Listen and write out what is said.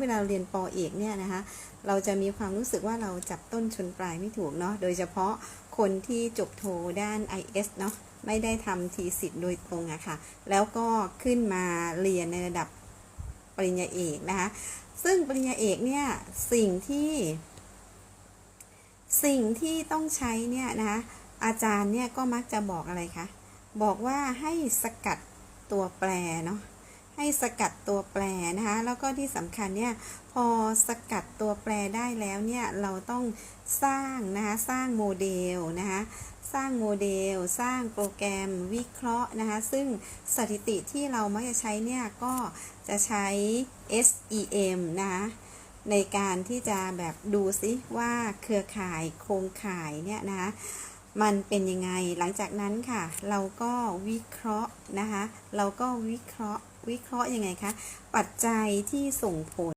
เวลาเรียนปอเอกเนี่ยนะคะ เราจะมีความรู้สึกว่าเราจับต้นชนปลายไม่ถูกเนาะ โดยเฉพาะคนที่จบโทด้าน IS เนาะ ไม่ได้ทำทีสิทธิ์โดยตรงอะค่ะ แล้วก็ขึ้นมาเรียนในระดับปริญญาเอกนะคะ ซึ่งปริญญาเอกเนี่ยสิ่งที่สิ่งที่ต้องใช้เนี่ยนะคะอาจารย์เนี่ยก็มักจะบอกอะไรคะ บอกว่าให้สกัดตัวแปรเนาะให้สกัดตัวแปร นะคะ แล้วก็ที่สำคัญเนี่ยพอสกัดตัวแปรได้แล้วเนี่ยเราต้องสร้างนะคะสร้างโมเดลนะคะสร้างโมเดล สร้างโปรแกรมวิเคราะห์นะคะ ซึ่งสถิติที่เรามักจะใช้เนี่ย ก็จะใช้ SEM นะคะในการที่จะแบบดูซิว่าเครือข่ายโครงข่ายเนี่ยนะคะ มันเป็นยังไง หลังจากนั้นค่ะ เราก็วิเคราะห์นะคะ เราก็วิเคราะห์ วิเคราะห์ยังไงคะ ปัจจัยที่ส่งผล